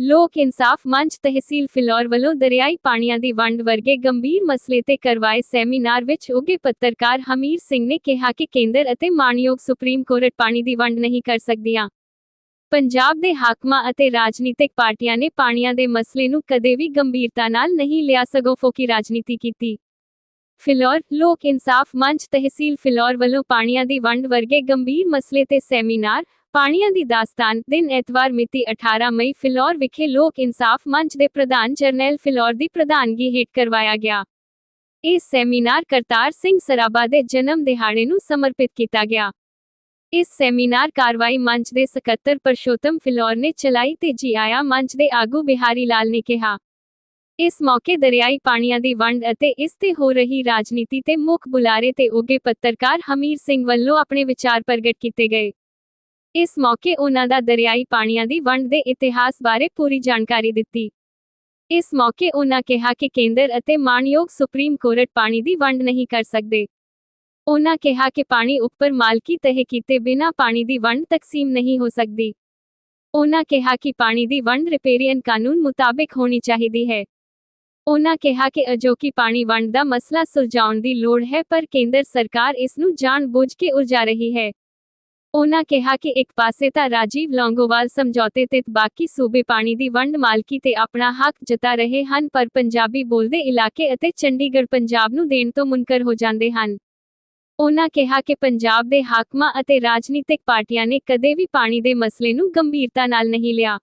ਲੋਕ ਇਨਸਾਫ ਮੰਚ ਤਹਿਸੀਲ ਫਿਲੌਰ ਵੱਲੋਂ ਦਰਿਆਈ ਪਾਣੀਆਂ ਦੀ ਵੰਡ ਵਰਗੇ ਗੰਭੀਰ ਮਸਲੇ ਤੇ ਕਰਵਾਏ ਸੈਮੀਨਾਰ ਵਿੱਚ ਉੱਗੇ ਪੱਤਰਕਾਰ ਹਮੀਰ ਸਿੰਘ ਨੇ ਕਿਹਾ ਕਿ ਕੇਂਦਰ ਅਤੇ ਮਾਣਯੋਗ ਸੁਪਰੀਮ ਕੋਰਟ ਪਾਣੀ ਦੀ ਵੰਡ ਨਹੀਂ ਕਰ ਸਕਦੀਆਂ। ਪੰਜਾਬ ਦੇ ਹਾਕਮਾਂ ਅਤੇ ਰਾਜਨੀਤਿਕ ਪਾਰਟੀਆਂ ਨੇ ਪਾਣੀਆਂ ਦੇ ਮਸਲੇ ਨੂੰ ਕਦੇ ਵੀ ਗੰਭੀਰਤਾ ਨਾਲ ਨਹੀਂ ਲਿਆ ਸਗੋਂ ਫੋਕੀ ਰਾਜਨੀਤੀ ਕੀਤੀ। ਫਿਲੌਰ ਲੋਕ ਇਨਸਾਫ ਮੰਚ ਤਹਿਸੀਲ ਫਿਲੌਰ ਵੱਲੋਂ ਪਾਣੀਆਂ ਦੀ ਵੰਡ ਵਰਗੇ ਗੰਭੀਰ ਮਸਲੇ ਤੇ ਸੈਮੀਨਾਰ ਪਾਣੀਆਂ ਦੀ ਦਾਸਤਾਨ, ਦਿਨ ਐਤਵਾਰ ਮਿਤੀ 18 ਮਈ ਫਿਲੌਰ ਵਿਖੇ ਲੋਕ ਇਨਸਾਫ ਮੰਚ ਦੇ ਪ੍ਰਧਾਨ ਜਰਨੈਲ ਫਿਲੌਰ ਦੀ ਪ੍ਰਧਾਨਗੀ ਹੇਠ ਕਰਵਾਇਆ ਗਿਆ। ਇਸ ਸੈਮੀਨਾਰ ਕਰਤਾਰ ਸਿੰਘ ਸਰਾਭਾ ਦੇ ਜਨਮ ਦਿਹਾੜੇ ਨੂੰ ਸਮਰਪਿਤ ਕੀਤਾ ਗਿਆ। ਇਸ ਸੈਮੀਨਾਰ ਕਾਰਵਾਈ ਮੰਚ ਦੇ ਸਕੱਤਰ ਪਰਸ਼ੋਤਮ ਫਿਲੌਰ ਨੇ ਚਲਾਈ ਤੇ ਜੀ ਆਇਆ ਮੰਚ ਦੇ ਆਗੂ ਬਿਹਾਰੀ ਲਾਲ ਨੇ ਕਿਹਾ। ਇਸ ਮੌਕੇ ਦਰਿਆਈ ਪਾਣੀਆਂ ਦੀ ਵੰਡ ਅਤੇ ਇਸ ਤੇ ਹੋ ਰਹੀ ਰਾਜਨੀਤੀ ਤੇ ਮੁੱਖ ਬੁਲਾਰੇ ਤੇ ਉੱਗੇ ਪੱਤਰਕਾਰ ਹਮੀਰ ਸਿੰਘ ਵੱਲੋਂ ਆਪਣੇ ਵਿਚਾਰ ਪ੍ਰਗਟ ਕੀਤੇ ਗਏ। ਇਸ ਮੌਕੇ ਉਹਨਾਂ ਦਾ ਦਰਿਆਈ ਪਾਣੀਆਂ ਦੀ ਵੰਡ ਦੇ ਇਤਿਹਾਸ ਬਾਰੇ ਪੂਰੀ ਜਾਣਕਾਰੀ ਦਿੱਤੀ। ਇਸ ਮੌਕੇ ਉਹਨਾਂ ਕਿਹਾ ਕਿ ਕੇਂਦਰ ਅਤੇ ਮਾਣਯੋਗ ਸੁਪਰੀਮ ਕੋਰਟ ਪਾਣੀ ਦੀ ਵੰਡ ਨਹੀਂ ਕਰ ਸਕਦੇ। ਉਹਨਾਂ ਕਿਹਾ ਕਿ ਪਾਣੀ ਉੱਪਰ ਮਾਲਕੀ ਤਹਿ ਕੀਤੇ ਬਿਨਾਂ ਪਾਣੀ ਦੀ ਵੰਡ ਤਕਸੀਮ ਨਹੀਂ ਹੋ ਸਕਦੀ। ਉਹਨਾਂ ਕਿਹਾ ਕਿ ਪਾਣੀ ਦੀ ਵੰਡ ਰਿਪੇਰੀਅਨ ਕਾਨੂੰਨ ਮੁਤਾਬਿਕ ਹੋਣੀ ਚਾਹੀਦੀ ਹੈ। ਉਹਨਾਂ ਕਿਹਾ ਕਿ ਅਜੋਕੀ ਪਾਣੀ ਵੰਡ ਦਾ ਮਸਲਾ ਸੁਲਝਾਉਣ ਦੀ ਲੋੜ ਹੈ ਪਰ ਕੇਂਦਰ ਸਰਕਾਰ ਇਸ ਨੂੰ ਜਾਣਬੁੱਝ ਕੇ ਉਲਝਾ ਰਹੀ ਹੈ। ਉਹਨਾਂ ਕਿਹਾ ਕਿ ਇੱਕ ਪਾਸੇ ਤਾਂ ਰਾਜੀਵ ਲੌਂਗੋਵਾਲ ਸਮਝੌਤੇ ਤੇ ਬਾਕੀ ਸੂਬੇ ਪਾਣੀ ਦੀ ਵੰਡ ਮਾਲਕੀ ਤੇ ਆਪਣਾ ਹੱਕ ਜਤਾ ਰਹੇ ਹਨ, ਪਰ ਪੰਜਾਬੀ ਬੋਲਦੇ ਇਲਾਕੇ ਅਤੇ ਚੰਡੀਗੜ੍ਹ ਪੰਜਾਬ ਨੂੰ ਦੇਣ ਤੋਂ ਮੁਨਕਰ ਹੋ ਜਾਂਦੇ ਹਨ। ਉਹਨਾਂ ਕਿਹਾ ਕਿ ਪੰਜਾਬ ਦੇ ਹਾਕਮਾਂ ਅਤੇ ਰਾਜਨੀਤਿਕ ਪਾਰਟੀਆਂ ਨੇ ਕਦੇ ਵੀ ਪਾਣੀ ਦੇ ਮਸਲੇ ਨੂੰ ਗੰਭੀਰਤਾ ਨਾਲ ਨਹੀਂ ਲਿਆ।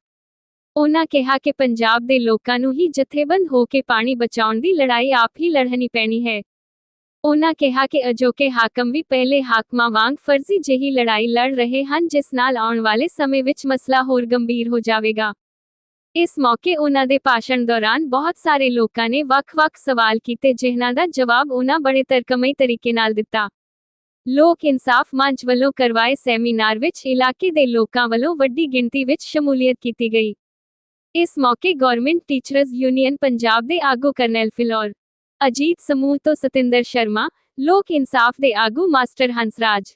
ਉਹਨਾਂ ਕਿਹਾ ਕਿ ਪੰਜਾਬ ਦੇ ਲੋਕਾਂ ਨੂੰ ਹੀ ਜਥੇਬੰਦ ਹੋ ਕੇ ਪਾਣੀ ਬਚਾਉਣ ਦੀ ਲੜਾਈ ਆਪ ਹੀ ਲੜਨੀ ਪੈਣੀ ਹੈ। ਉਹਨਾਂ ਕਿਹਾ ਕਿ ਅਜੋਕੇ ਹਾਕਮ ਵੀ ਪਹਿਲੇ ਹਾਕਮਾਂ ਵਾਂਗ ਫਰਜ਼ੀ ਜਿਹੀ ਲੜਾਈ ਲੜ ਰਹੇ ਹਨ, ਜਿਸ ਨਾਲ ਆਉਣ ਵਾਲੇ ਸਮੇਂ ਵਿੱਚ ਮਸਲਾ ਹੋਰ ਗੰਭੀਰ ਹੋ ਜਾਵੇਗਾ। ਇਸ ਮੌਕੇ ਉਹਨਾਂ ਦੇ ਭਾਸ਼ਣ ਦੌਰਾਨ ਬਹੁਤ ਸਾਰੇ ਲੋਕਾਂ ਨੇ ਵੱਖ-ਵੱਖ ਸਵਾਲ ਕੀਤੇ, ਜਿਨ੍ਹਾਂ ਦਾ ਜਵਾਬ ਉਹਨਾਂ ਬੜੇ ਤਰਕਮਈ ਤਰੀਕੇ ਨਾਲ ਦਿੱਤਾ। ਲੋਕ ਇਨਸਾਫ ਮੰਚ ਵੱਲੋਂ ਕਰਵਾਏ ਸੈਮੀਨਾਰ ਵਿੱਚ ਇਲਾਕੇ ਦੇ ਲੋਕਾਂ ਵੱਲੋਂ ਵੱਡੀ ਗਿਣਤੀ ਵਿੱਚ ਸ਼ਮੂਲੀਅਤ ਕੀਤੀ ਗਈ। ਇਸ ਮੌਕੇ ਗਵਰਨਮੈਂਟ ਟੀਚਰਜ਼ ਯੂਨੀਅਨ ਪੰਜਾਬ ਦੇ ਆਗੂ ਕਰਨੈਲ ਫਿਲੌਰ ਅਜੀਤ ਸਮੂਹ ਤੋਂ ਸਤਿੰਦਰ ਸ਼ਰਮਾ, ਲੋਕ ਇਨਸਾਫ ਦੇ ਆਗੂ master Hansraj.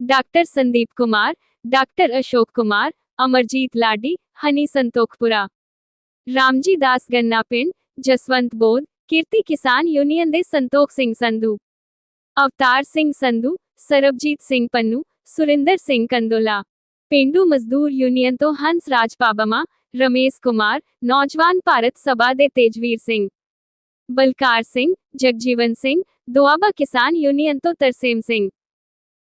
Doctor Sandeep Kumar, doctor Ashok Kumar, Amarjeet Ladi, Honey Santokhpura. Ramji Das Ganna ਪਿੰਡ, ਜਸਵੰਤ ਬੋਧ, ਕੀਰਤੀ ਕਿਸਾਨ ਯੂਨੀਅਨ ਦੇ ਸੰਤੋਖ ਸਿੰਘ ਸੰਧੂ। ਅਵਤਾਰ ਸਿੰਘ ਸੰਧੂ, ਸਰਬਜੀਤ ਸਿੰਘ ਪੰਨੂ, ਸੁਰਿੰਦਰ ਸਿੰਘ ਕੰਦੋਲਾ। ਪਿੰਡੂ ਮਜ਼ਦੂਰ ਯੂਨੀਅਨ ਤੋਂ ਹੰਸ ਰਾਜ ਪਾਬਮਾ, ਰਮੇਸ਼ ਕੁਮਾਰ, ਨੌਜਵਾਨ ਭਾਰਤ ਸਭਾ ਦੇ ਤੇਜਵੀਰ ਸਿੰਘ। ਬਲਕਾਰ ਸਿੰਘ, ਜਗਜੀਵਨ ਸਿੰਘ, ਦੁਆਬਾ ਕਿਸਾਨ ਯੂਨੀਅਨ ਤੋਂ ਤਰਸੇਮ ਸਿੰਘ।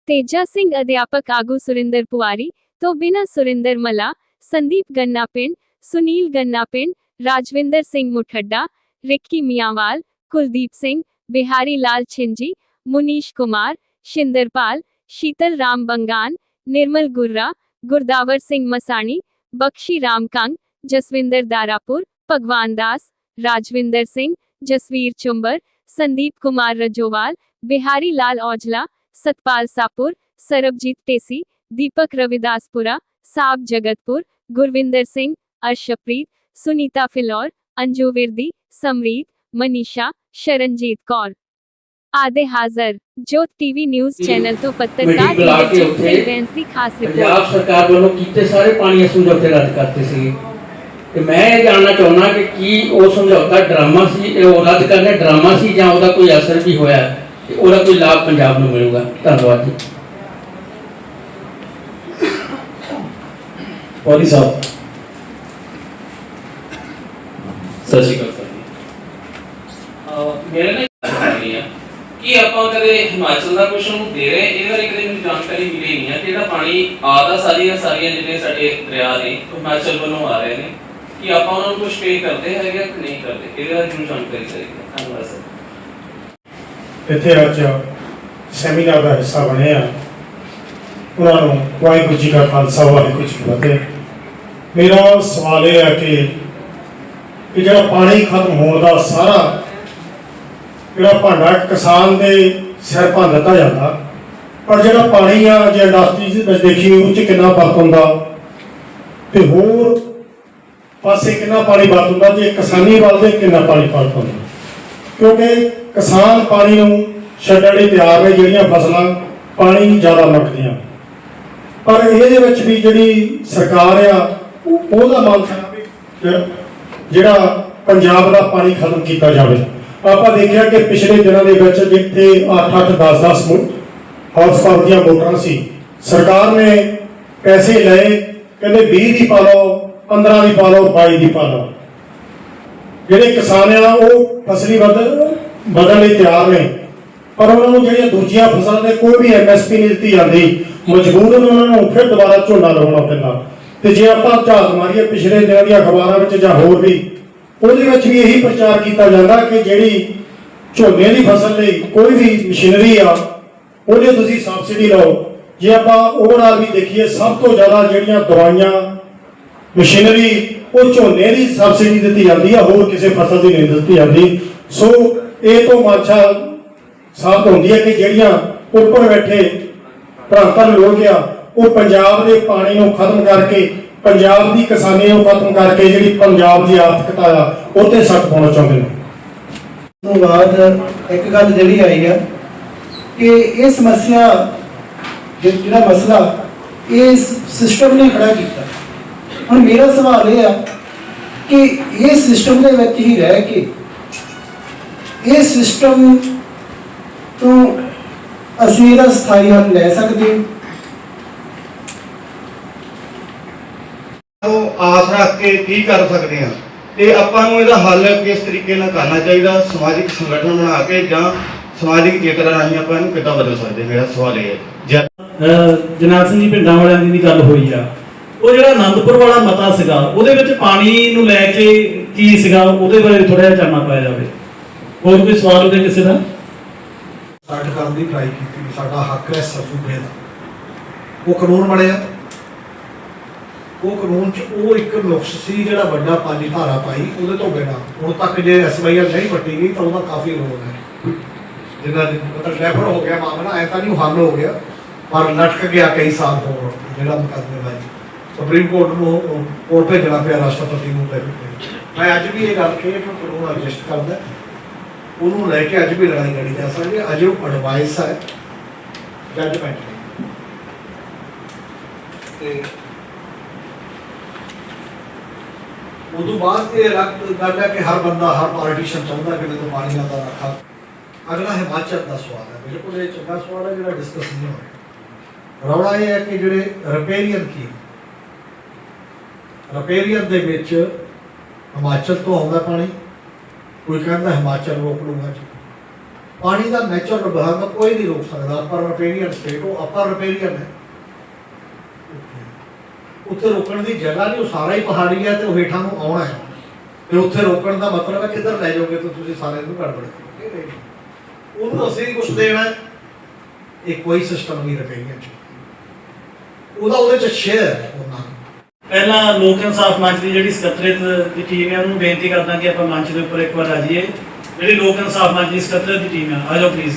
ਤੇਜਾ ਸਿੰਘ, ਅਧਿਆਪਕ ਆਗੂ ਸੁਰਿੰਦਰ ਪੁਆਰੀ, ਤੋਂ ਬਿਨਾ ਸੁਰਿੰਦਰ ਮਲਾ, ਸੰਦੀਪ ਗੰਨਾ ਪਿੰਡ, ਸੁਨੀਲ ਗੰਨਾ ਪਿੰਡ, ਰਾਜਵਿੰਦਰ ਸਿੰਘ ਮੁਠੱਡਾ ਰਿੱਕੀ ਮਿਆਂਵਾਲ, ਕੁਲਦੀਪ ਸਿੰਘ, ਬਿਹਾਰੀ ਲਾਲ ਛਿੰਜੀ, ਮੁਨੀਸ਼ ਕੁਮਾਰ ਸ਼ਿੰਦਰਪਾਲ ਸ਼ੀਤਲ ਰਾਮ ਬੰਗਾਨ, ਨਿਰਮਲ ਗੁਰਰਾ, ਗੁਰਦਾਵਰ ਸਿੰਘ ਮਸਾਣੀ, ਬਖਸ਼ੀ ਰਾਮ ਕੰਗ, ਜਸਵਿੰਦਰ ਦਾਰਾਪੁਰ, ਭਗਵਾਨ ਦਾਸ, ਰਾਜਵਿੰਦਰ ਸਿੰਘ ਜਸਵੀਰ ਚੁੰਬਰ ਸੰਦੀਪ ਕੁਮਾਰ ਰਜੋਵਾਲ ਬਿਹਾਰੀ ਲਾਲ ਔਜਲਾ ਸਤਪਾਲ ਸਾਪੁਰ ਸਰਬਜੀਤ ਟੇਸੀ ਦੀਪਕ ਰਵਿਦਾਸਪੁਰਾ ਸਾਬ ਜਗਤਪੁਰ ਗੁਰਵਿੰਦਰ ਸਿੰਘ ਅਰਸ਼ਪ੍ਰੀਤ ਸੁਨੀਤਾ ਫਿਲੌਰ ਅੰਜੂ ਵਿਰਦੀ ਸਮਰੀਤ ਮਨੀਸ਼ਾ ਸ਼ਰਨਜੀਤ ਕੌਰ ਆਦੇ ਹਾਜ਼ਰ ਜੋਤ ਟੀਵੀ ਨਿਊਜ਼ ਜੀ, ਚੈਨਲ ਤੋਂ ਪੱਤਰਕਾਰ ਮੀਟਿੰਗ ਬੁਲਾ ਕੇ ਇੰਦਰਜੀਤ ਸਿੰਘ ਉੱਥੇ ਬੈਂਸ ਦੀ ਖਾਸ ਰਿਪੋਰਟ ਪੰਜਾਬ ਸਰਕਾਰ ਤੇ ਮੈਂ ਇਹ ਜਾਣਨਾ ਚਾਹੁੰਦਾ ਕਿ ਕੀ ਉਹ ਸਮਝੌਤਾ ਡਰਾਮਾ ਸੀ ਇਹ ਉਹ ਰੱਦ ਕਰਨੇ ਡਰਾਮਾ ਸੀ ਜਾਂ ਉਹਦਾ ਕੋਈ ਅਸਰ ਵੀ ਹੋਇਆ ਤੇ ਉਹਦਾ ਕੋਈ ਲਾਭ ਪੰਜਾਬ ਨੂੰ ਮਿਲੂਗਾ। ਧੰਨਵਾਦ ਜੀ। ਔਰੀ ਸਾਹਿਬ। ਸਤਿ ਸ਼੍ਰੀ ਅਕਾਲ ਮੇਰੇ ਨਾਲ ਕਿ ਆਪਾਂ ਕਦੇ ਹਿਮਾਚਲ ਦਾ ਕੁਝ ਨੂੰ ਦੇ ਰਹੇ? ਇਹਦੇ ਬਾਰੇ ਕਦੇ ਮੈਨੂੰ ਜਾਣਕਾਰੀ ਮਿਲੀ ਨਹੀਂ ਆ। ਕਿ ਜਿਹੜਾ ਪਾਣੀ ਆਦਾ ਸਾਰੀਆਂ ਸਾਰੀਆਂ ਜਿਹੜੇ ਸਾਡੇ ਦਰਿਆ ਨੇ ਹਿਮਾਚਲ ਵੱਲੋਂ ਆ ਰਹੇ ਨੇ। ਕਿ ਆਪਾਂ ਉਹਨਾਂ ਨੂੰ ਕੁਝ ਪੇ ਕਰਦੇ ਹੈਗੇ ਆ ਕਿ ਨਹੀਂ ਕਰਦੇ ਇਹਦੇ ਬਾਰੇ ਜਾਣਕਾਰੀ ਚਾਹੀਦੀ ਹੈ? ਧੰਨਵਾਦ ਸਰ। ਇੱਥੇ ਅੱਜ ਸੈਮੀਨਾਰ ਦਾ ਹਿੱਸਾ ਬਣੇ ਆ। ਉਹਨਾਂ ਨੂੰ ਵਾਹਿਗੁਰੂ ਜੀ ਕਾ ਖਾਲਸਾ, ਵਾਹਿਗੁਰੂ ਜੀ ਕੀ ਫਤਿਹ। ਮੇਰਾ ਸਵਾਲ ਇਹ ਹੈ ਕਿ ਕਿ ਜਿਹੜਾ ਪਾਣੀ ਖਤਮ ਹੋਣ ਦਾ ਸਾਰਾ ਜਿਹੜਾ ਭਾਂਡਾ ਕਿਸਾਨ ਦੇ ਸਿਰ ਭੰਨ ਦਿੱਤਾ ਜਾਂਦਾ, ਪਰ ਜਿਹੜਾ ਪਾਣੀ ਆ, ਜੇ ਇੰਡਸਟਰੀ ਵਿੱਚ ਦੇਖੀ ਉਹ ਚ ਕਿੰਨਾ ਫ਼ਰਕ ਹੁੰਦਾ? ਤੇ ਹੋਰ ਪਾਸੇ ਕਿੰਨਾ ਪਾਣੀ ਵਰਤ ਹੁੰਦਾ, ਜੇ ਕਿਸਾਨੀ ਵੱਲ ਦੇ ਕਿੰਨਾ ਪਾਣੀ ਫ਼ਰਕ ਹੁੰਦਾ? ਕਿਉਂਕਿ ਕਿਸਾਨ ਪਾਣੀ ਨੂੰ ਛੱਡਣ ਲਈ ਤਿਆਰ ਨੇ ਜਿਹੜੀਆਂ ਫਸਲਾਂ, ਪਾਣੀ ਜ਼ਿਆਦਾ ਮੰਗਦੀਆਂ ਪਰ ਇਹਦੇ ਵਿੱਚ ਵੀ ਜਿਹੜੀ ਸਰਕਾਰ ਆ ਉਹਦਾ ਮਨ ਹੈ ਜਿਹੜਾ ਪੰਜਾਬ ਦਾ ਪਾਣੀ ਖਤਮ ਕੀਤਾ ਜਾਵੇ। ਆਪਾਂ ਦੇਖਿਆ ਕਿ ਪਿਛਲੇ ਦਿਨਾਂ ਦੇ ਵਿੱਚ ਜਿੱਥੇ 8-8 10-10 ਹਾਊਸ ਪਾਵਰ ਦੀਆਂ ਮੋਟਰਾਂ ਸੀ, ਸਰਕਾਰ ਨੇ ਪੈਸੇ ਲਏ, ਕਹਿੰਦੇ 20 ਦੀ ਪਾ ਲਓ 15 ਦੀ ਪਾ ਲਓ 22 ਦੀ ਪਾ ਲਓ। ਜਿਹੜੇ ਕਿਸਾਨ ਆ, ਉਹ ਫਸਲੀ ਬਦਲ ਬਦਲ ਲਈ ਤਿਆਰ ਨੇ। ਪਰ ਉਹਨਾਂ ਨੂੰ ਜਿਹੜੀਆਂ ਦੂਜੀਆਂ ਫਸਲਾਂ ਦੇ ਕੋਈ ਵੀ ਐਮਐਸਪੀ ਨਹੀਂ ਦਿੱਤੀ ਜਾਂਦੀ ਮਜਬੂਰਨ ਉਹਨਾਂ ਨੂੰ ਫਿਰ ਦੁਬਾਰਾ ਝੋਨਾ ਲਗਾਉਣਾ ਪੈਂਦਾ। ਤੇ ਜੇ ਆਪਾਂ ਝਾਤ ਮਾਰੀਏ ਪਿਛਲੇ ਦਿਨਾਂ ਦੀਆਂ ਅਖਬਾਰਾਂ ਵਿੱਚ ਜਾਂ ਹੋਰ ਵੀ, ਉਹਦੇ ਵਿੱਚ ਵੀ ਇਹੀ ਪ੍ਰਚਾਰ ਕੀਤਾ ਜਾਂਦਾ ਕਿ ਜਿਹੜੀ ਝੋਨੇ ਦੀ ਫਸਲ ਲਈ ਕੋਈ ਵੀ ਮਸ਼ੀਨਰੀ ਆ, ਉਹਦੇ ਤੁਸੀਂ ਸਬਸਿਡੀ ਲਓ। ਜੇ ਆਪਾਂ ਓਵਰਆਲ ਵੀ ਦੇਖੀਏ, ਸਭ ਤੋਂ ਜ਼ਿਆਦਾ ਜਿਹੜੀਆਂ ਦਵਾਈਆਂ ਮਸ਼ੀਨਰੀ, ਉਹ ਝੋਨੇ ਦੀ ਸਬਸਿਡੀ ਦਿੱਤੀ ਜਾਂਦੀ ਆ, ਹੋਰ ਕਿਸੇ ਫਸਲ ਦੀ ਨਹੀਂ ਦਿੱਤੀ ਜਾਂਦੀ। ਸੋ ਇਹ ਤੋਂ ਮਾਛਾ ਸਾਬਤ ਹੁੰਦੀ ਹੈ ਕਿ ਜਿਹੜੀਆਂ ਉੱਪਰ ਬੈਠੇ ਭਰਾਤਾਂ ਲੋਕ ਆ, ਉਹ ਪੰਜਾਬ ਦੇ ਪਾਣੀ ਨੂੰ ਖਤਮ ਕਰਕੇ, ਪੰਜਾਬ ਦੀ ਕਿਸਾਨੀ ਨੂੰ ਖਤਮ ਕਰਕੇ ਜਿਹੜੀ ਪੰਜਾਬ ਦੀ ਆਰਥਿਕਤਾ ਆ, ਉਹ ਤੇ ਸੱਟ ਪਾਉਣਾ ਚਾਹੁੰਦੇ ਨੇ। ਤੋਂ ਬਾਅਦ ਇੱਕ ਗੱਲ ਜਿਹੜੀ ਆਈ ਆ, ਕਿ ਇਹ ਸਮੱਸਿਆ ਜਿਹੜਾ ਮਸਲਾ, ਇਹ ਸਿਸਟਮ ਨੇ ਖੜਾ ਕੀਤਾ। ਹੁਣ ਮੇਰਾ ਸਵਾਲ ਇਹ ਆ ਕਿ ਇਹ ਸਿਸਟਮ ਦੇ ਵਿੱਚ ਹੀ ਰਹਿ ਕੇ ਇਹ ਸਿਸਟਮ ਤੋਂ ਅਸੀਂ ਇਹਦਾ ਸਥਾਈ ਹੱਲ ਲੈ ਸਕਦੇ ਹਾਂ? ਉਹ ਆਸ ਰੱਖ ਕੇ ਕੀ ਕਰ ਸਕਦੇ ਆ ਤੇ ਆਪਾਂ ਨੂੰ ਇਹਦਾ ਹੱਲ ਕਿਸ ਤਰੀਕੇ ਨਾਲ ਕਰਨਾ ਚਾਹੀਦਾ? ਸਮਾਜਿਕ ਸੰਗਠਨ ਬਣਾ ਕੇ ਜਾਂ ਸਮਾਜਿਕ ਚੇਤਨਾ ਰਾਹੀਂ ਆਪਾਂ ਇਹਨੂੰ ਕਿੱਦਾਂ ਬਦਲ ਸਕਦੇ ਮੇਰਾ ਸਵਾਲ ਇਹ ਹੈ। ਜੈ ਅਹ ਜਰਨੈਲ ਸਿੰਘ ਜੀ ਪਿੰਡਾਂ ਵਾਲਿਆਂ ਦੀ ਵੀ ਗੱਲ ਹੋਈ ਆ। ਉਹ ਜਿਹੜਾ ਆਨੰਦਪੁਰ ਵਾਲਾ ਮਤਾ ਸੀਗਾ, ਉਹਦੇ ਵਿੱਚ ਪਾਣੀ ਨੂੰ ਲੈ ਕੇ ਕੀ ਸੀਗਾ, ਉਹਦੇ ਬਾਰੇ ਥੋੜਾ ਜਿਹਾ ਜਾਣਨਾ ਪਾਇਆ ਜਾਵੇ। ਹੋਰ ਕੋਈ ਸਵਾਲ ਹੋਵੇ ਕਿਸੇ ਦਾ? ਸੱਟ ਕਰਨ ਦੀ ਟਰਾਈ ਕੀਤੀ, ਸਾਡਾ ਹੱਕ ਹੈ ਸਫੂਬੇ ਦਾ ਉਹ ਕਾਨੂੰਨ ਬਣਿਆ। ਉਹ ਕਾਨੂੰਨ 'ਚ ਉਹ ਇੱਕ ਨੁਕਸ ਸੀ ਜਿਹੜਾ ਵੱਡਾ ਪੰਜ ਧਾਰਾ ਪਾਈ ਉਹਦੇ ਤੋਂ ਬਿਨਾਂ। ਹੁਣ ਤੱਕ ਜੇ ਐਸਵਾਈਆਰ ਨਹੀਂ ਵੱਟੀ ਗਈ ਤਾਂ ਉਹਦਾ ਕਾਫੀ ਰੋਲ ਹੈ। ਜਿੰਨਾ ਮਤਲਬ ਰੈਫਰ ਹੋ ਗਿਆ, ਮਾਮਲਾ ਐ ਤਾਂ ਨਹੀਂ ਹੱਲ ਹੋ ਗਿਆ, ਪਰ ਲਟਕ ਗਿਆ ਕਈ ਸਾਲ ਹੋਰ, ਜਿਹੜਾ ਮੁਕੱਦਮੇ ਸੁਪਰੀਮ ਕੋਰਟ ਨੂੰ, ਕੋਰਟ ਭੇਜਣਾ ਪਿਆ ਰਾਸ਼ਟਰਪਤੀ ਨੂੰ ਮੈਂ ਅੱਜ ਵੀ ਇਹ ਗੱਲ ਕਹੀ ਹੈ ਕਾਨੂੰਨ ਐਡਜਸਟ ਕਰਦਾ ਉਹਨੂੰ ਲੈ ਕੇ ਅੱਜ ਵੀ ਲੜਾਈ ਲੜੀ ਜਾ ਸਕਦੀ ਹੈ। ਅਜੇ ਉਹ ਐਡਵਾਈਸ ਹੈ। ਜੱਜਮੈਂਟ ਤੇ ਉਦੋਂ ਬਾਅਦ ਇਹ ਅਲੱਗ ਗੱਲ ਹੈ ਕਿ ਹਰ ਬੰਦਾ, ਹਰ ਪੋਲੀਟੀਸ਼ੀਅਨ ਚਾਹੁੰਦਾ ਕਿ ਮੈਨੂੰ ਪਾਣੀਆਂ ਦਾ ਰੱਖਾ ਅਗਲਾ ਹਿਮਾਚਲ ਦਾ ਸਵਾਲ ਹੈ। ਬਿਲਕੁਲ ਇਹ ਚੰਗਾ ਸਵਾਲ ਹੈ ਜਿਹੜਾ ਡਿਸਕਸ ਨਹੀਂ ਹੋਇਆ। ਰੌਲਾ ਇਹ ਹੈ ਕਿ ਜਿਹੜੇ ਰਿਪੇਰੀਅਨ ਕੀ ਰਿਪੇਰੀਅਨ ਦੇ ਵਿੱਚ ਹਿਮਾਚਲ ਤੋਂ ਆਉਂਦਾ ਪਾਣੀ, ਕੋਈ ਕਹਿੰਦਾ ਹਿਮਾਚਲ ਰੋਕ ਲੂਗਾ ਜੀ। ਪਾਣੀ ਦਾ ਨੈਚੁਰਲ ਵਿਭਾਗ ਕੋਈ ਨਹੀਂ ਰੋਕ ਸਕਦਾ ਅਪਰ ਰਪੇਰੀਅਨ ਸਟੇਟ ਉਹ ਅਪਰ ਰਪੇਰੀਅਨ ਹੈ। ਉੱਥੇ ਰੋਕਣ ਦੀ ਜਗ੍ਹਾ ਨਹੀਂ, ਉਹ ਸਾਰਾ ਹੀ ਪਹਾੜੀ ਹੈ ਤੇ ਉਹ ਹੇਠਾਂ ਨੂੰ ਆਉਣਾ ਹੈ। ਤੇ ਉੱਥੇ ਰੋਕਣ ਦਾ ਮਤਲਬ ਹੈ ਕਿੱਧਰ ਲੈ ਜਾਓਗੇ ਤਾਂ ਤੁਸੀਂ ਸਾਰੇ ਨੂੰ ਗੜਬੜ ਉਹਨੂੰ ਅਸੀਂ ਕੁਝ ਦੇਣਾ ਇਹ ਕੋਈ ਸਿਸਟਮ ਨਹੀਂ ਰਪੇਰੀਅਨ ਚ। ਉਹਦਾ ਉਹਦੇ ਚ ਸ਼ੇਅਰ ਉਹਨਾਂ ਨੂੰ ਪਹਿਲਾਂ ਲੋਕ ਇਨਸਾਫ ਮੰਚ ਦੀ ਜਿਹੜੀ ਸਕੱਤਰੇਤ ਦੀ ਟੀਮ ਹੈ, ਉਹਨੂੰ ਬੇਨਤੀ ਕਰਦਾ ਕਿ ਆਪਾਂ ਮੰਚ ਦੇ ਉੱਪਰ ਇੱਕ ਵਾਰ ਆ ਜਾਈਏ ਜਿਹੜੀ ਲੋਕ ਇਨਸਾਫ ਮੰਚ ਦੀ ਸਕੱਤਰੇਤ ਦੀ ਟੀਮ ਹੈ, ਆ ਜਾਓ ਪਲੀਜ਼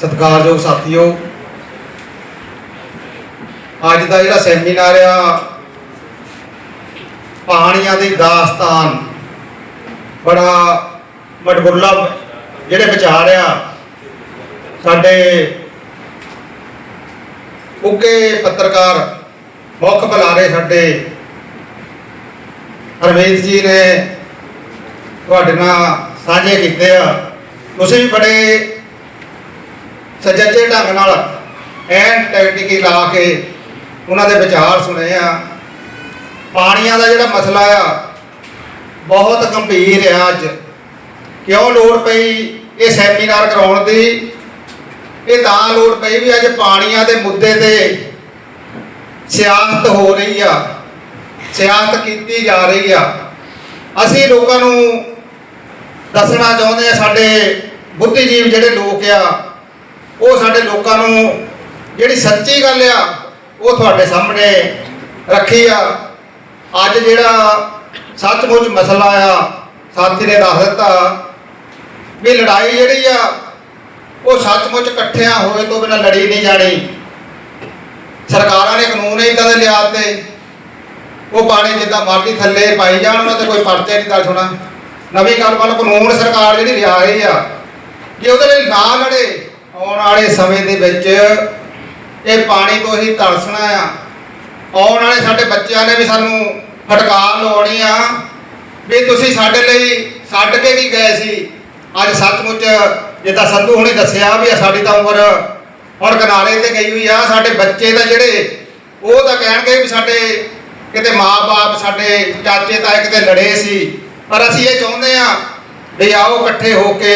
ਸਤਿਕਾਰਯੋਗ ਸਾਥੀਓ, ਅੱਜ ਦਾ ਜਿਹੜਾ ਸੈਮੀਨਾਰ ਆ ਪਾਣੀਆਂ ਦੀ ਦਾਸਤਾਨ, ਬੜਾ ਮਟਬੁੱਲਾ ਜਿਹੜੇ ਵਿਚਾਰ ਆ, ਸਾਡੇ ਉੱਗੇ ਪੱਤਰਕਾਰ, ਮੁੱਖ ਬੁਲਾਰੇ ਸਾਡੇ ਹਰਮੀਤ ਜੀ ਨੇ ਤੁਹਾਡੇ ਨਾਲ ਸਾਂਝੇ ਕੀਤੇ ਆ। ਤੁਸੀਂ ਵੀ ਬੜੇ ਸਜੱਜੇ ਢੰਗ ਨਾਲ ਐਨ ਟੈਕਟਿਕੀ ਲਾ ਕੇ ਉਹਨਾਂ ਦੇ ਵਿਚਾਰ ਸੁਣੇ ਆ। ਪਾਣੀਆਂ ਦਾ ਜਿਹੜਾ ਮਸਲਾ ਆ, ਬਹੁਤ ਗੰਭੀਰ ਆ ਅੱਜ। ਕਿਉਂ ਲੋੜ ਪਈ ਇਹ ਸੈਮੀਨਾਰ ਕਰਾਉਣ ਦੀ? ਇਹ ਤਾਂ ਲੋੜ ਪਈ ਵੀ ਅੱਜ ਪਾਣੀਆਂ ਦੇ ਮੁੱਦੇ ਤੇ ਸਿਆਸਤ ਹੋ ਰਹੀ ਆ। ਸਿਆਸਤ ਕੀਤੀ ਜਾ ਰਹੀ ਆ। ਅਸੀਂ ਲੋਕਾਂ ਨੂੰ ਦੱਸਣਾ ਚਾਹੁੰਦੇ ਆ ਸਾਡੇ ਬੁੱਧੀਜੀਵ ਜਿਹੜੇ ਲੋਕ ਆ, ਉਹ ਸਾਡੇ ਲੋਕਾਂ ਨੂੰ ਜਿਹੜੀ ਸੱਚੀ ਗੱਲ ਆ, ਉਹ ਤੁਹਾਡੇ ਸਾਹਮਣੇ ਰੱਖੀ ਆ। ਅੱਜ ਜਿਹੜਾ ਸੱਚਮੁੱਚ ਮਸਲਾ ਆ, ਸਾਥੀ ਨੇ ਦੱਸ ਦਿੱਤਾ ਵੀ ਲੜਾਈ ਜਿਹੜੀ ਆ, ਉਹ ਸੱਚਮੁੱਚ ਇਕੱਠਿਆਂ ਹੋਏ ਤੋਂ ਬਿਨਾਂ ਲੜੀ ਨਹੀਂ ਜਾਣੀ। ਸਰਕਾਰਾਂ ਨੇ ਕਾਨੂੰਨ ਹੀ ਇਦਾਂ ਦੇ ਲਿਆ ਤੇ ਉਹ ਪਾਣੀ ਜਿੱਦਾਂ ਮਰਜ਼ੀ ਥੱਲੇ ਪਾਈ ਜਾਣ ਉਹਨਾਂ ਤੇ ਕੋਈ ਪਰਚੇ ਨਹੀਂ ਦਰਜ ਹੋਣਾ। ਨਵੀਂ ਗੱਲ ਵੱਲ ਕਾਨੂੰਨ ਸਰਕਾਰ ਜਿਹੜੀ ਲਿਆ ਰਹੀ ਆ ਜੇ ਉਹਦੇ ਲਈ ਨਾ ਲੜੇ, ਆਉਣ ਵਾਲੇ ਸਮੇਂ ਦੇ ਵਿੱਚ ਇਹ ਪਾਣੀ ਤੋਂ ਹੀ ਤਰਸਣਾ ਆ। ਆਉਣ ਵਾਲੇ ਸਾਡੇ ਬੱਚਿਆਂ ਨੇ ਵੀ ਸਾਨੂੰ ਫਟਕਾਰ ਲਾਉਣੀ ਆ, ਵੀ ਤੁਸੀਂ ਸਾਡੇ ਲਈ ਛੱਡ ਕੇ ਵੀ ਗਏ ਸੀ। ਅੱਜ ਸੱਚਮੁੱਚ ਜਿੱਦਾਂ ਸੰਧੂ ਹੁਣੇ ਦੱਸਿਆ ਵੀ ਸਾਡੀ ਤਾਂ ਉਮਰ ਹੁਣ ਕਿਨਾਰੇ ਤੇ ਗਈ ਹੋਈ ਆ, ਸਾਡੇ ਬੱਚੇ ਤਾਂ ਜਿਹੜੇ, ਉਹ ਤਾਂ ਕਹਿਣਗੇ ਵੀ ਸਾਡੇ ਕਿਤੇ ਮਾਪੇ ਸਾਡੇ ਚਾਚੇ ਤਾਏ ਕਿਤੇ ਲੜੇ ਸੀ। ਪਰ ਅਸੀਂ ਇਹ ਚਾਹੁੰਦੇ ਆ ਵੀ ਆਓ ਇਕੱਠੇ ਹੋ ਕੇ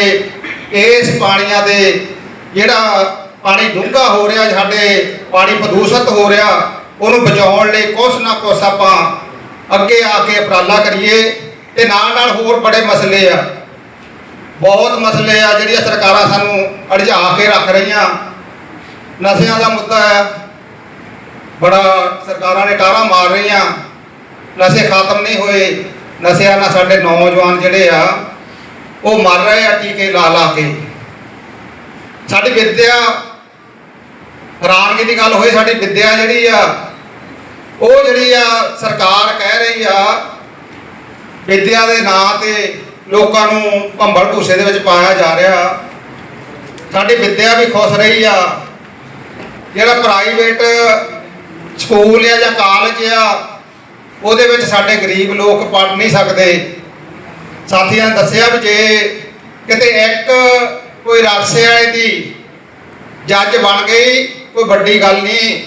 ਇਸ ਪਾਣੀਆਂ ਦੇ ਜਿਹੜਾ ਪਾਣੀ ਡੂੰਘਾ ਹੋ ਰਿਹਾ, ਸਾਡੇ ਪਾਣੀ ਪ੍ਰਦੂਸ਼ਿਤ ਹੋ ਰਿਹਾ, ਉਹਨੂੰ ਬਚਾਉਣ ਲਈ ਕੁਛ ਨਾ ਕੁਛ ਆਪਾਂ ਅੱਗੇ ਆ ਕੇ ਉਪਰਾਲਾ ਕਰੀਏ ਤੇ ਨਾਲ ਨਾਲ ਹੋਰ ਬੜੇ ਮਸਲੇ ਆ। ਬਹੁਤ ਮਸਲੇ ਆ ਜਿਹੜੀਆਂ ਸਰਕਾਰਾਂ ਸਾਨੂੰ ਅੜਝਾ ਕੇ ਰੱਖ ਰਹੀਆਂ। ਨਸ਼ਿਆਂ ਦਾ ਮੁੱਦਾ ਹੈ। ਬੜਾ ਸਰਕਾਰਾਂ ਨੇ ਟਾਰਾਂ ਮਾਰ ਰਹੀਆਂ। ਨਸ਼ੇ ਖਤਮ ਨਹੀਂ ਹੋਏ। ਨਸ਼ਿਆਂ ਨਾਲ ਸਾਡੇ ਨੌਜਵਾਨ ਜਿਹੜੇ ਆ, ਉਹ ਮਰ ਰਹੇ ਆ ਟੀਕੇ ਲਾ ਲਾ ਕੇ। ਸਾਡੀ ਵਿਦਿਆ, ਹੈਰਾਨਗੀ ਦੀ ਗੱਲ ਹੋਈ, ਸਾਡੀ ਵਿਦਿਆ ਜਿਹੜੀ ਆ, ਉਹ ਜਿਹੜੀ ਆ ਸਰਕਾਰ ਕਹਿ ਰਹੀ ਆ, ਵਿਦਿਆ ਦੇ ਨਾਂ ਤੇ ਲੋਕਾਂ ਨੂੰ ਭੰਬਲ ਭੂਸੇ ਦੇ ਵਿੱਚ ਪਾਇਆ ਜਾ ਰਿਹਾ। ਸਾਡੀ ਵਿਦਿਆ ਵੀ ਖੁਸ਼ ਰਹੀ ਆ। ਜਿਹੜਾ ਪ੍ਰਾਈਵੇਟ ਸਕੂਲ ਆ ਜਾਂ ਕਾਲਜ ਆ ਉਹਦੇ ਵਿੱਚ ਸਾਡੇ ਗਰੀਬ ਲੋਕ ਪੜ੍ਹ ਨਹੀਂ ਸਕਦੇ। ਸਾਥੀਆਂ ਨੇ ਦੱਸਿਆ ਵੀ ਜੇ ਕਿਤੇ ਇੱਕ ਕੋਈ ਰਾਸੇ ਵਾਲੇ ਦੀ ਜੱਜ ਬਣ ਗਈ, ਕੋਈ ਵੱਡੀ ਗੱਲ ਨਹੀਂ।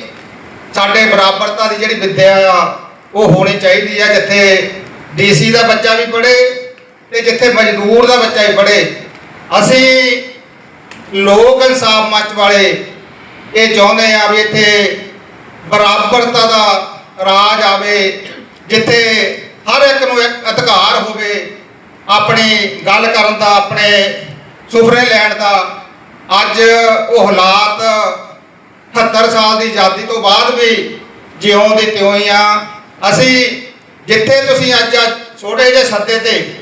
ਸਾਡੇ ਬਰਾਬਰਤਾ ਦੀ ਜਿਹੜੀ ਵਿੱਦਿਆ ਆ, ਉਹ ਹੋਣੀ ਚਾਹੀਦੀ ਆ, ਜਿੱਥੇ ਡੀਸੀ ਦਾ ਬੱਚਾ ਵੀ ਪੜ੍ਹੇ ਤੇ ਜਿੱਥੇ ਮਜ਼ਦੂਰ ਦਾ ਬੱਚਾ ਵੀ ਪੜ੍ਹੇ। ਅਸੀਂ ਲੋਕ ਇਨਸਾਫ ਮੰਚ ਵਾਲੇ ਇਹ ਚਾਹੁੰਦੇ ਆ ਵੀ ਇੱਥੇ ਬਰਾਬਰਤਾ ਦਾ ਰਾਜ ਆਵੇ। ਜਿੱਥੇ ਹਰ ਇੱਕ ਨੂੰ ਇੱਕ ਅਧਿਕਾਰ ਹੋਵੇ, ਆਪਣੀ ਗੱਲ ਕਰਨ ਦਾ, ਆਪਣੇ ਸੁਫਰੇ ਲੈਣ ਦਾ, ਅੱਜ ਉਹ ਹਾਲਾਤ 78 ਸਾਲ ਦੀ ਆਜ਼ਾਦੀ ਤੋਂ ਬਾਅਦ ਵੀ ਜਿਉਂ ਦੇ ਤਿਉਂ ਹੀ ਆ। ਅਸੀਂ ਜਿੱਥੇ ਤੁਸੀਂ ਅੱਜ ਆ, ਛੋਟੇ ਜਿਹੇ ਸੱਦੇ ਤੇ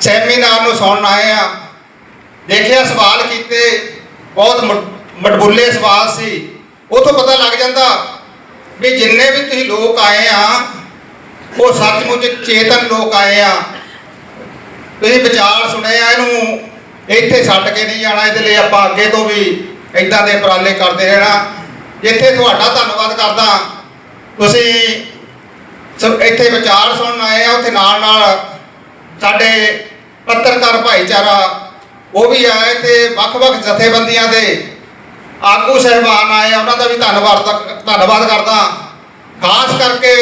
ਸੈਮੀਨਾਰ ਨੂੰ ਸੁਣਨ ਆਏ ਆ, ਦੇਖਿਆ ਸਵਾਲ ਕੀਤੇ, ਬਹੁਤ ਮ- ਮਟਬੁੱਲੇ ਸਵਾਲ ਸੀ। ਉਥੋਂ ਪਤਾ ਲੱਗ ਜਾਂਦਾ ਵੀ ਜਿੰਨੇ ਵੀ ਤੁਸੀਂ ਲੋਕ ਆਏ ਆ ਉਹ ਸੱਚਮੁੱਚ ਚੇਤਨ ਲੋਕ ਆਏ ਆ। ਤੁਸੀਂ ਵਿਚਾਰ ਸੁਣੇ ਆ ਇਹਨੂੰ ਇੱਥੇ ਛੱਡ ਕੇ ਨਹੀਂ ਜਾਣਾ ਇਹਦੇ ਲਈ ਆਪਾਂ ਅੱਗੇ ਤੋਂ ਵੀ ਇਦਾਂ ਦੇ ਉਪਰਾਲੇ ਕਰਦੇ ਰਹਿਣਾ। ਜਿੱਥੇ ਤੁਹਾਡਾ ਧੰਨਵਾਦ ਕਰਦਾ। ਤੁਸੀਂ ਸਭ ਇੱਥੇ ਵਿਚਾਰ ਸੁਣਨ ਆਏ ਆ ਉੱਥੇ ਨਾਲ ਨਾਲ ਸਾਡੇ ਪੱਤਰਕਾਰ ਭਾਈਚਾਰਾ ਉਹ ਵੀ ਆਏ ਤੇ ਵੱਖ-ਵੱਖ ਜਥੇਬੰਦੀਆਂ ਦੇ। ਆਗੂ ਸਹਿਬਾਨ ਆਏ ਆ, ਉਹਨਾਂ ਦਾ ਵੀ ਧੰਨਵਾਦ ਧੰਨਵਾਦ ਕਰਦਾ। ਖਾਸ ਕਰਕੇ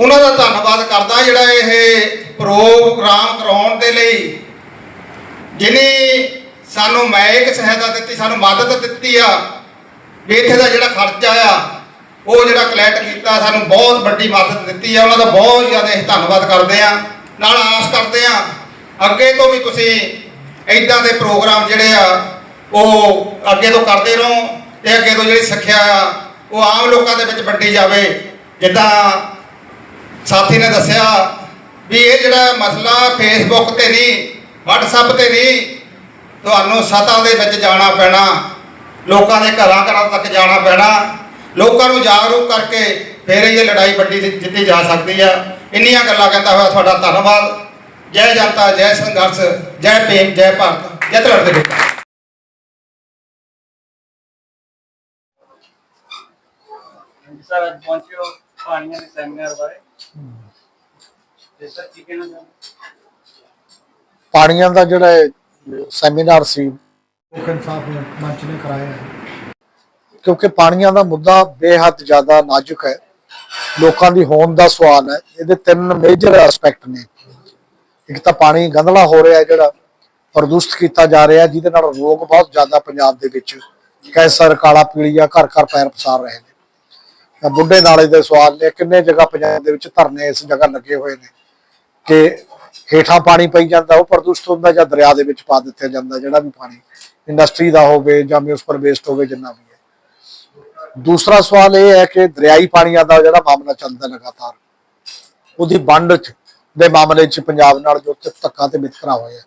ਉਹਨਾਂ ਦਾ ਧੰਨਵਾਦ ਕਰਦਾ ਜਿਹੜਾ ਇਹ ਪ੍ਰੋਗਰਾਮ ਕਰਾਉਣ ਦੇ ਲਈ ਜਿਨੇ ਸਾਨੂੰ ਮਾਇਕ ਸਹਾਇਤਾ ਦਿੱਤੀ, ਸਾਨੂੰ ਮਦਦ ਦਿੱਤੀ ਆ, ਵੀ ਇੱਥੇ ਦਾ ਜਿਹੜਾ ਖਰਚਾ ਆ, ਉਹ ਜਿਹੜਾ ਕਲੈਕਟ ਕੀਤਾ, ਸਾਨੂੰ ਬਹੁਤ ਵੱਡੀ ਮਦਦ ਦਿੱਤੀ ਆ, ਉਹਨਾਂ ਦਾ ਬਹੁਤ ਜ਼ਿਆਦਾ ਅਸੀਂ ਧੰਨਵਾਦ ਕਰਦੇ ਆ। ਨਾਲ ਆਸ ਕਰਦੇ ਆ, ਅੱਗੇ ਤੋਂ ਵੀ ਤੁਸੀਂ ਇਦਾਂ ਦੇ ਪ੍ਰੋਗਰਾਮ ਜਿਹੜੇ ਆ, ਉਹ ਅੱਗੇ ਤੋਂ ਕਰਦੇ ਰਹੋ ਤੇ ਅੱਗੇ ਤੋਂ ਜਿਹੜੀ ਸਿੱਖਿਆ ਆ, ਉਹ ਆਮ ਲੋਕਾਂ ਦੇ ਵਿੱਚ ਵੰਡੀ ਜਾਵੇ, ਜਿੱਦਾਂ ਸਾਥੀ ਨੇ ਦੱਸਿਆ ਵੀ ਇਹ ਜਿਹੜਾ ਮਸਲਾ ਫੇਸਬੁੱਕ ਤੇ ਨਹੀਂ, WhatsApp ਤੇ ਨਹੀਂ, ਤੁਹਾਨੂੰ ਸਤਾ ਦੇ ਵਿੱਚ ਜਾਣਾ ਪੈਣਾ, ਲੋਕਾਂ ਦੇ ਘਰਾਂ ਘਰਾਂ ਤੱਕ ਜਾਣਾ ਪੈਣਾ, ਲੋਕਾਂ ਨੂੰ ਜਾਗਰੂਕ ਕਰਕੇ ਫਿਰ ਇਹ ਲੜਾਈ ਵੱਡੀ ਜਿ- ਜਿੱਤੀ ਜਾ ਸਕਦੀ ਆ। ਇੰਨੀਆਂ ਗੱਲਾਂ ਕਹਿੰਦਾ ਹੋਇਆ ਤੁਹਾਡਾ ਧੰਨਵਾਦ। ਜੈ ਜਨਤਾ, ਜੈ ਸੰਘਰਸ਼, ਜੈ ਭੀਮ, ਜੈ ਭਾਰਤ। ਜੈ ਧਰਮ ਦੇ ਲੋਕਾਂ ਸਰ ਅੱਜ ਪਾਣੀਆਂ ਦੇ ਸੈਮੀਨਾਰ ਬਾਰੇ। ਤੇ ਸਰ ਕੀ ਕਹਿਣਾ ਚਾਹੁੰਦੇ ਪਾਣੀਆਂ ਦਾ ਜਿਹੜਾ ਇਹ ਸੈਮੀਨਾਰ ਸੀ ਲੋਕ ਇਨਸਾਫ ਮੰਚ ਨੇ ਕਰਾਇਆ ਹੈ। ਕਿਉਂਕਿ ਪਾਣੀਆਂ ਦਾ ਮੁੱਦਾ ਬੇਹੱਦ ਜ਼ਿਆਦਾ ਨਾਜ਼ੁਕ ਹੈ। ਲੋਕਾਂ ਦੀ ਹੋਂਦ ਦਾ ਸਵਾਲ ਹੈ। ਇਹਦੇ ਤਿੰਨ ਮੇਜਰ ਐਸਪੈਕਟ ਨੇ। ਇੱਕ ਤਾਂ ਪਾਣੀ ਗੰਧਲਾ ਹੋ ਰਿਹਾ ਹੈ ਜਿਹੜਾ ਪ੍ਰਦੂਸ਼ਿਤ ਕੀਤਾ ਜਾ ਰਿਹਾ ਜਿਹਦੇ ਨਾਲ ਰੋਗ ਬਹੁਤ ਜ਼ਿਆਦਾ ਪੰਜਾਬ ਦੇ ਵਿੱਚ। ਕੈਂਸਰ ਕਾਲਾ ਪੀਲੀਆ ਘਰ ਘਰ ਪੈਰ ਪਸਾਰ ਰਹੇ ਨੇ। ਬੁੱਢੇ ਨਾਲੇ ਦੇ ਸਵਾਲ ਨੇ, ਕਿੰਨੇ ਜਗ੍ਹਾ ਪੰਜਾਬ ਦੇ ਵਿੱਚ ਧਰਨੇ ਇਸ ਜਗ੍ਹਾ ਲੱਗੇ ਹੋਏ ਨੇ ਕਿ ਹੇਠਾਂ ਪਾਣੀ ਪਈ ਜਾਂਦਾ, ਉਹ ਪ੍ਰਦੂਸ਼ਿਤ ਹੁੰਦਾ ਜਾਂ ਦਰਿਆ ਦੇ ਵਿੱਚ ਪਾ ਦਿੱਤਾ ਜਾਂਦਾ, ਜਿਹੜਾ ਵੀ ਪਾਣੀ, ਇੰਡਸਟਰੀ ਦਾ ਹੋਵੇ ਜਾਂ ਮਿਊਨਿਸਪਲ ਵੇਸਟ ਹੋਵੇ, ਜਿੰਨਾ ਵੀ ਹੈ। ਦੂਸਰਾ ਸਵਾਲ ਇਹ ਹੈ ਕਿ ਦਰਿਆਈ ਪਾਣੀਆਂ ਦਾ ਜਿਹੜਾ ਮਾਮਲਾ ਚੱਲਦਾ ਲਗਾਤਾਰ, ਉਹਦੀ ਵੰਡ ਦੇ ਮਾਮਲੇ 'ਚ ਪੰਜਾਬ ਨਾਲ ਜੋ ਧੱਕਾ ਤੇ ਵਿਤਕਰਾ ਹੋਇਆ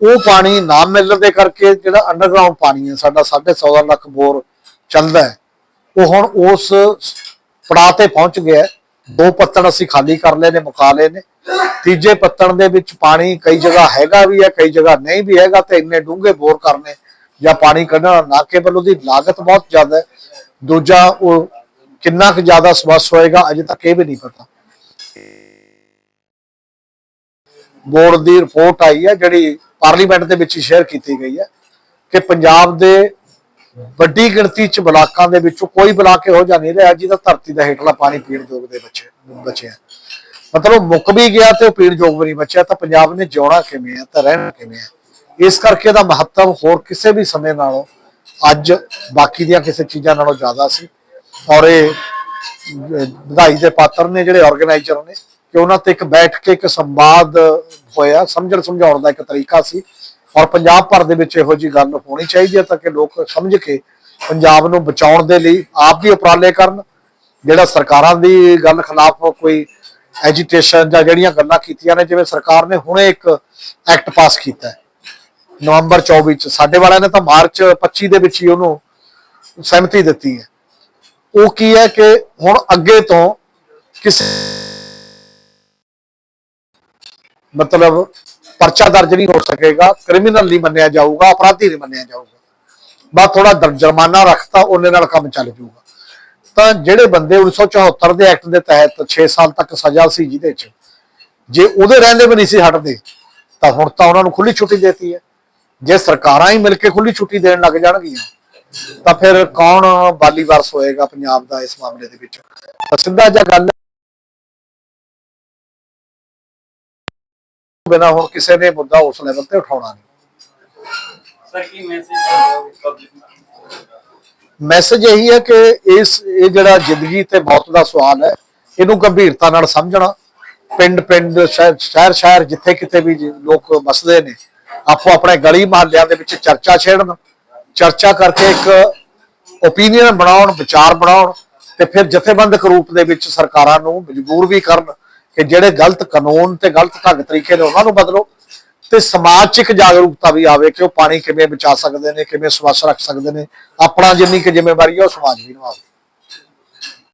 ਉਹ ਪਾਣੀ ਨਾ ਮਿਲਣ ਦੇ ਕਰਕੇ ਜਿਹੜਾ ਅੰਡਰਗਰਾਉਂਡ ਪਾਣੀ ਹੈ, ਸਾਡਾ 14.5 ਲੱਖ ਬੋਰ ਚੱਲਦਾ ਹੈ ਉਹ ਹੁਣ ਉਸ ਪੜਾਅ ਤੇ ਪਹੁੰਚ ਗਿਆ ਦੋ ਪੱਤਣ ਅਸੀਂ ਖਾਲੀ ਕਰ ਲਏ ਨੇ, ਮੁਕਾ ਲਏ ਨੇ। ਤੀਜੇ ਪੱਤਣ ਦੇ ਵਿੱਚ ਪਾਣੀ ਕਈ ਜਗ੍ਹਾ ਹੈਗਾ ਵੀ ਹੈ, ਕਈ ਜਗ੍ਹਾ ਨਹੀਂ ਵੀ ਹੈਗਾ ਤੇ ਇੰਨੇ ਡੂੰਘੇ ਬੋਰ ਕਰਨੇ ਜਾਂ ਪਾਣੀ ਕੱਢਣਾ ਨਾ ਕੇਵਲ ਉਹਦੀ ਲਾਗਤ ਬਹੁਤ ਜ਼ਿਆਦਾ ਹੈ। ਦੂਜਾ ਉਹ ਕਿੰਨਾ ਕੁ ਜ਼ਿਆਦਾ ਸਵੱਛ ਹੋਏਗਾ, ਅਜੇ ਤੱਕ ਇਹ ਵੀ ਨਹੀਂ ਪਤਾ। ਬੋਰਡ ਦੀ ਰਿਪੋਰਟ ਆਈ ਹੈ, ਜਿਹੜੀ ਪਾਰਲੀਮੈਂਟ ਦੇ ਵਿੱਚ ਸ਼ੇਅਰ ਕੀਤੀ ਗਈ ਹੈ ਕਿ ਪੰਜਾਬ ਦੇ ਵੱਡੀ ਗਿਣਤੀ ਚ ਬਲਾਕਾਂ ਦੇ ਵਿੱਚੋਂ ਕੋਈ ਬਲਾਕ ਇਹੋ ਜਿਹਾ ਨਹੀਂ ਰਿਹਾ ਜਿਹਦਾ ਧਰਤੀ ਦਾ ਹੇਠਲਾ ਪਾਣੀ ਪੀਣ ਯੋਗ ਦੇ ਬੱਚੇ ਬਚਿਆ ਮਤਲਬ ਮੁੱਕ ਵੀ ਗਿਆ ਤੇ ਉਹ ਪੀਣ ਯੋਗ ਵੀ ਨਹੀਂ ਬਚਿਆ, ਤਾਂ ਪੰਜਾਬ ਨੇ ਜਿਉਣਾ ਕਿਵੇਂ ਹੈ ਤਾਂ ਰਹਿਣਾ ਕਿਵੇਂ ਹੈ ਇਸ ਕਰਕੇ ਦਾ ਮਹੱਤਵ ਹੋਰ ਕਿਸੇ ਵੀ ਸਮੇਂ ਨਾਲੋਂ ਅੱਜ ਬਾਕੀ ਦੀਆਂ ਕਿਸੇ ਚੀਜ਼ਾਂ ਨਾਲੋਂ ਜ਼ਿਆਦਾ ਸੀ। ਔਰ ਇਹ ਵਧਾਈ ਦੇ ਪਾਤਰ ਨੇ ਜਿਹੜੇ ਆਰਗੇਨਾਈਜ਼ਰ ਨੇ, ਕਿ ਉਹਨਾਂ ਤੇ ਇੱਕ ਬੈਠ ਕੇ ਇੱਕ ਸੰਵਾਦ ਹੋਇਆ ਸਮਝਣ ਸਮਝਾਉਣ ਦਾ ਇੱਕ ਤਰੀਕਾ ਸੀ। ਔਰ ਪੰਜਾਬ ਭਰ ਦੇ ਵਿੱਚ ਇਹੋ ਜੀ ਗੱਲ ਹੋਣੀ ਚਾਹੀਦੀ ਹੈ ਤਾਂ ਕਿ ਲੋਕ ਸਮਝ ਕੇ ਪੰਜਾਬ ਨੂੰ ਬਚਾਉਣ ਦੇ ਲਈ ਆਪ ਵੀ ਉਪਰਾਲੇ ਕਰਨ, ਜਿਹੜਾ ਸਰਕਾਰਾਂ ਦੀ ਗੱਲ ਖਿਲਾਫ ਕੋਈ ਐਜੀਟੇਸ਼ਨ ਜਾਂ ਜਿਹੜੀਆਂ ਗੱਲਾਂ ਕੀਤੀਆਂ ਨੇ, ਜਿਵੇਂ ਸਰਕਾਰ ਨੇ ਹੁਣੇ ਇੱਕ ਐਕਟ ਪਾਸ ਕੀਤਾ ਹੈ। ਨਵੰਬਰ 24 ਚ ਸਾਡੇ ਵਾਲਿਆਂ ਨੇ ਤਾਂ ਮਾਰਚ 25 ਦੇ ਵਿੱਚ ਹੀ ਉਹਨੂੰ ਸਹਿਮਤੀ ਦਿੱਤੀ ਹੈ। ਉਹ ਕੀ ਹੈ ਕਿ ਹੁਣ ਅੱਗੇ ਤੋਂ ਕਿਸੇ ਮਤਲਬ ਪਰਚਾ ਦਰਜ ਨਹੀਂ ਹੋ ਸਕੇਗਾ ਕ੍ਰਿਮੀਨਲ ਨਹੀਂ ਮੰਨਿਆ ਜਾਊਗਾ, ਅਪਰਾਧੀ ਨਹੀਂ ਮੰਨਿਆ ਜਾਊਗਾ। ਬਸ ਥੋੜਾ ਜੁਰਮਾਨਾ ਰੱਖਤਾ, ਉਹਨੇ ਨਾਲ ਕੰਮ ਚੱਲ ਜਾਊਗਾ। ਤਾਂ ਜਿਹੜੇ ਬੰਦੇ 1974 ਦੇ ਐਕਟ ਦੇ ਤਹਿਤ 6 ਸਾਲ ਤੱਕ ਸਜ਼ਾ ਸੀ ਜਿਹਦੇ ਚ, ਜੇ ਉਹਦੇ ਰਹਿੰਦੇ ਵੀ ਨਹੀਂ ਸੀ ਹਟਦੇ, ਤਾਂ ਹੁਣ ਤਾਂ ਉਹਨਾਂ ਨੂੰ ਖੁੱਲੀ ਛੁੱਟੀ ਦੇਤੀ ਹੈ। ਜੇ ਸਰਕਾਰਾਂ ਹੀ ਮਿਲ ਕੇ ਖੁੱਲੀ ਛੁੱਟੀ ਦੇਣ ਲੱਗ ਜਾਣਗੀਆਂ, ਤਾਂ ਫਿਰ ਕੌਣ ਬਾਲੀ ਵਾਰਸ ਹੋਏਗਾ ਪੰਜਾਬ ਦਾ ਇਸ ਮਾਮਲੇ ਦੇ ਵਿੱਚ? ਸਿੱਧਾ ਜਿਹਾ ਗੱਲ ਬਿਨਾ ਹੁਣ ਕਿਸੇ ਨੇ ਮੁੱਦਾ ਉਸ ਲੈਵਲ ਤੇ ਉਠਾਉਣਾ ਨਹੀਂ। ਮੈਸੇਜ ਇਹੀ ਹੈ ਕਿ ਇਸ ਇਹ ਜਿਹੜਾ ਜ਼ਿੰਦਗੀ ਤੇ ਮੌਤ ਦਾ ਸਵਾਲ ਹੈ ਇਹਨੂੰ ਗੰਭੀਰਤਾ ਨਾਲ ਸਮਝਣਾ। ਪਿੰਡ ਪਿੰਡ ਸ਼ਹਿਰ ਸ਼ਹਿਰ ਜਿੱਥੇ ਕਿਤੇ ਵੀ ਲੋਕ ਵਸਦੇ ਨੇ ਆਪੋ ਆਪਣੇ ਗਲੀ ਮਹੱਲਿਆਂ ਦੇ ਵਿੱਚ ਚਰਚਾ ਛੇੜਨ। ਚਰਚਾ ਕਰਕੇ ਇੱਕ ਓਪੀਨੀਅਨ ਬਣਾਉਣ ਵਿਚਾਰ ਬਣਾਉਣ ਤੇ ਫਿਰ ਜਥੇਬੰਦਕ ਰੂਪ ਦੇ ਵਿੱਚ ਸਰਕਾਰਾਂ ਨੂੰ ਮਜਬੂਰ ਵੀ ਕਰਨ। ਕਿ ਜਿਹੜੇ ਗਲਤ ਕਾਨੂੰਨ ਤੇ ਗਲਤ ਢੰਗ ਤਰੀਕੇ ਨੇ ਉਹਨਾਂ ਨੂੰ ਬਦਲੋ ਤੇ ਸਮਾਜ 'ਚ ਇੱਕ ਜਾਗਰੂਕਤਾ ਵੀ ਆਵੇ ਕਿ ਉਹ ਪਾਣੀ ਕਿਵੇਂ ਬਚਾ ਸਕਦੇ ਨੇ, ਕਿਵੇਂ ਸਵੱਛ ਰੱਖ ਸਕਦੇ ਨੇ, ਆਪਣਾ ਜਿੰਨੀ ਕਿ ਜ਼ਿੰਮੇਵਾਰੀ ਹੈ ਉਹ ਸਮਾਜ ਵੀ ਨਿਭਾਵੇ।